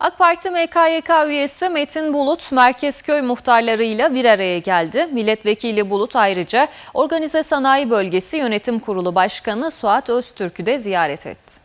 AK Parti MKYK üyesi Metin Bulut, Merkezköy muhtarlarıyla bir araya geldi. Milletvekili Bulut ayrıca Organize Sanayi Bölgesi Yönetim Kurulu Başkanı Suat Öztürk'ü de ziyaret etti.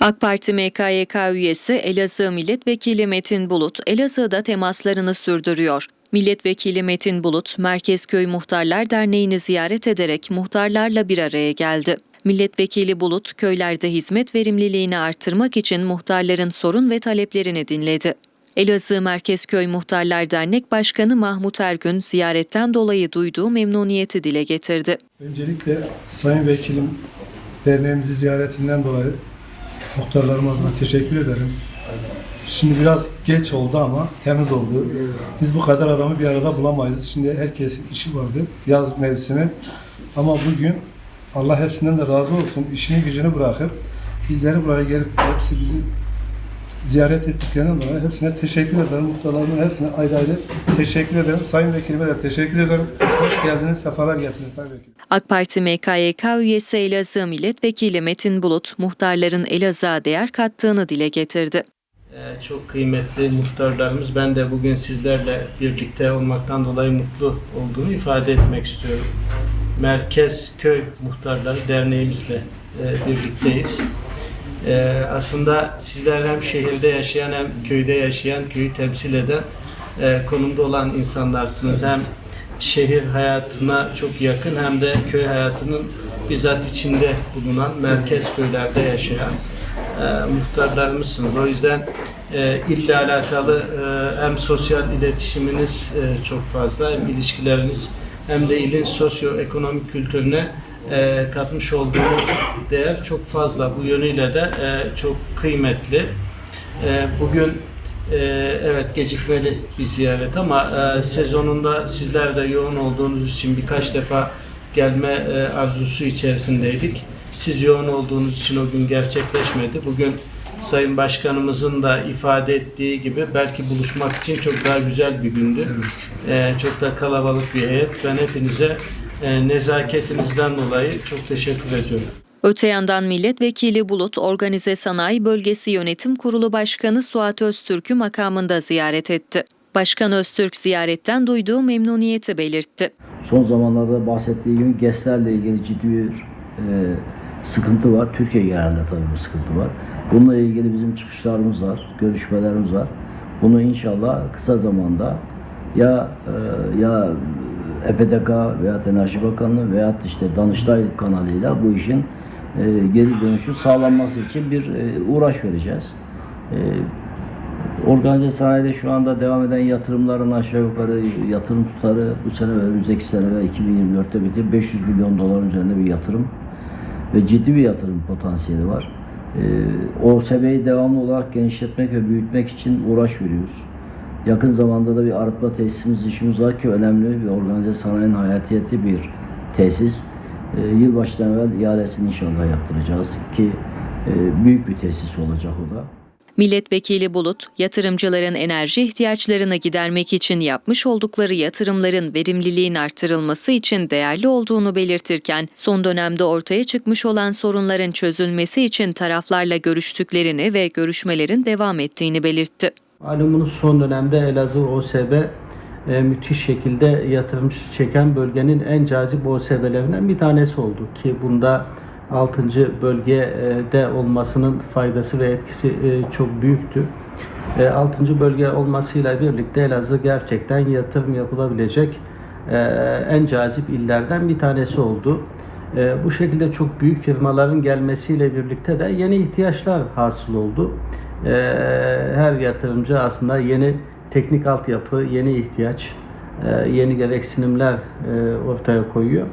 AK Parti MKYK üyesi Elazığ Milletvekili Metin Bulut, Elazığ'da temaslarını sürdürüyor. Milletvekili Metin Bulut, Merkezköy Muhtarlar Derneği'ni ziyaret ederek muhtarlarla bir araya geldi. Milletvekili Bulut, köylerde hizmet verimliliğini artırmak için muhtarların sorun ve taleplerini dinledi. Elazığ Merkezköy Muhtarlar Dernek Başkanı Mahmut Ergün ziyaretten dolayı duyduğu memnuniyeti dile getirdi. Öncelikle Sayın Vekilim derneğimizi ziyaretinden dolayı muhtarlarım adına teşekkür ederim. Şimdi biraz geç oldu ama temiz oldu. Biz bu kadar adamı bir arada bulamayız. Şimdi herkesin işi vardı yaz mevsimi. Ama bugün Allah hepsinden de razı olsun. İşini gücünü bırakıp bizleri buraya gelip hepsi bizi ziyaret ettiklerine dolayı hepsine teşekkür ederim. Muhtarlarımın hepsine ayrı ayrı teşekkür ederim. Sayın Vekilime de teşekkür ederim. Hoş geldiniz, sefalar getirdiniz Sayın Vekilim. AK Parti MKYK üyesi Elazığ Milletvekili Metin Bulut, muhtarların Elazığ'a değer kattığını dile getirdi. Ee, Çok kıymetli muhtarlarımız. Ben de bugün sizlerle birlikte olmaktan dolayı mutlu olduğumu ifade etmek istiyorum. Merkez Köy Muhtarları Derneğimizle e, birlikteyiz. Ee, Aslında sizler hem şehirde yaşayan hem köyde yaşayan, köyü temsil eden e, konumda olan insanlarsınız. Hem şehir hayatına çok yakın hem de köy hayatının bizzat içinde bulunan merkez köylerde yaşayan e, muhtarlarımızsınız. O yüzden e, ille alakalı e, hem sosyal iletişiminiz e, çok fazla hem ilişkileriniz hem de ilin sosyoekonomik kültürüne e, katmış olduğunuz değer çok fazla. Bu yönüyle de e, çok kıymetli. E, bugün e, evet gecikmeli bir ziyaret ama e, sezonunda sizler de yoğun olduğunuz için birkaç defa gelme e, arzusu içerisindeydik. Siz yoğun olduğunuz için o gün gerçekleşmedi. Bugün Sayın Başkanımızın da ifade ettiği gibi belki buluşmak için çok daha güzel bir gündü. E, çok da kalabalık bir heyet. Ben hepinize e, nezaketinizden dolayı çok teşekkür ediyorum. Öte yandan Milletvekili Bulut, Organize Sanayi Bölgesi Yönetim Kurulu Başkanı Suat Öztürk'ü makamında ziyaret etti. Başkan Öztürk ziyaretten duyduğu memnuniyeti belirtti. Son zamanlarda bahsettiği gibi GES'lerle ilgili ciddi bir e, sıkıntı var. Türkiye genelinde tabii bu sıkıntı var. Bununla ilgili bizim çıkışlarımız var, görüşmelerimiz var. Bunu inşallah kısa zamanda ya e, ya EPDK veya Enerji Bakanlığı veya işte Danıştay kanalıyla bu işin e, geri dönüşü sağlanması için bir e, uğraş vereceğiz. E, Organize sanayide şu anda devam eden yatırımların aşağı yukarı yatırım tutarı bu sene ve önümüzdeki sene ve 2024'te bitir 500 milyon dolar üzerinde bir yatırım ve ciddi bir yatırım potansiyeli var. Ee, o seviyeyi devamlı olarak genişletmek ve büyütmek için uğraş veriyoruz. Yakın zamanda da bir arıtma tesisimiz işimiz var ki önemli bir organize sanayinin hayatiyeti bir tesis. Ee, yılbaşından evvel ihalesini inşallah yaptıracağız ki e, büyük bir tesis olacak o da. Milletvekili Bulut, yatırımcıların enerji ihtiyaçlarını gidermek için yapmış oldukları yatırımların verimliliğin artırılması için değerli olduğunu belirtirken, son dönemde ortaya çıkmış olan sorunların çözülmesi için taraflarla görüştüklerini ve görüşmelerin devam ettiğini belirtti. Malumunuz son dönemde Elazığ OSB e, müthiş şekilde yatırım çeken bölgenin en cazip OSB'lerinden bir tanesi oldu ki bunda 6. bölgede olmasının faydası ve etkisi e, çok büyüktü. 6. bölge olmasıyla birlikte Elazığ gerçekten yatırım yapılabilecek e, en cazip illerden bir tanesi oldu. E, Bu şekilde çok büyük firmaların gelmesiyle birlikte de yeni ihtiyaçlar hasıl oldu. E, Her yatırımcı aslında yeni teknik altyapı, yeni ihtiyaç, e, yeni gereksinimler e, ortaya koyuyor.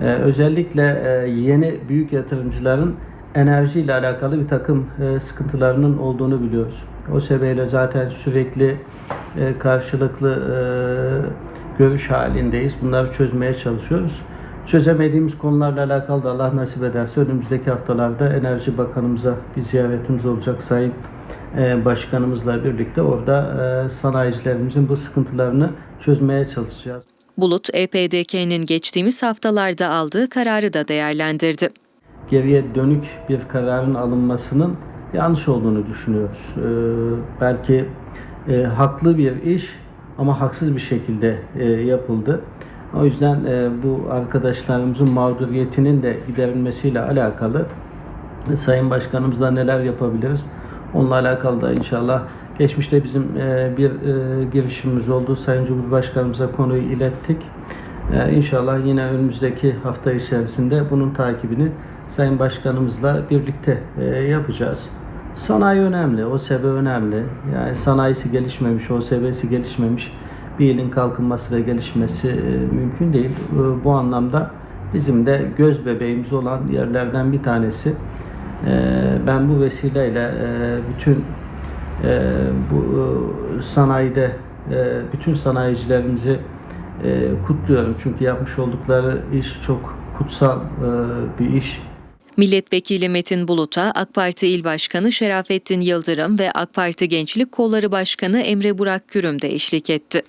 E, Özellikle e, yeni büyük yatırımcıların enerji ile alakalı bir takım e, sıkıntılarının olduğunu biliyoruz. O sebeple zaten sürekli e, karşılıklı e, görüş halindeyiz. Bunları çözmeye çalışıyoruz. Çözemediğimiz konularla alakalı da Allah nasip ederse önümüzdeki haftalarda Enerji Bakanımıza bir ziyaretimiz olacak Sayın e, Başkanımızla birlikte orada e, sanayicilerimizin bu sıkıntılarını çözmeye çalışacağız. Bulut, EPDK'nin geçtiğimiz haftalarda aldığı kararı da değerlendirdi. geriye dönük bir kararın alınmasının yanlış olduğunu düşünüyoruz. Ee, belki e, haklı bir iş ama haksız bir şekilde e, yapıldı. O yüzden bu arkadaşlarımızın mağduriyetinin de giderilmesiyle alakalı Sayın Başkanımızla neler yapabiliriz? Onunla alakalı da inşallah geçmişte bizim e, bir e, girişimimiz oldu. Sayın Cumhurbaşkanımıza konuyu ilettik. E, İnşallah yine önümüzdeki hafta içerisinde bunun takibini Sayın Başkanımızla birlikte yapacağız. Sanayi önemli, OSB önemli. Yani sanayisi gelişmemiş, OSB'si gelişmemiş bir ilin kalkınması ve gelişmesi mümkün değil. Bu anlamda bizim de göz bebeğimiz olan yerlerden bir tanesi. E, Ben bu vesileyle e, bütün e, bu e, sanayide bütün sanayicilerimizi kutluyorum. Çünkü yapmış oldukları iş çok kutsal bir iş. Milletvekili Metin Bulut'a AK Parti İl Başkanı Şerafettin Yıldırım ve AK Parti Gençlik Kolları Başkanı Emre Burak Kürüm de eşlik etti.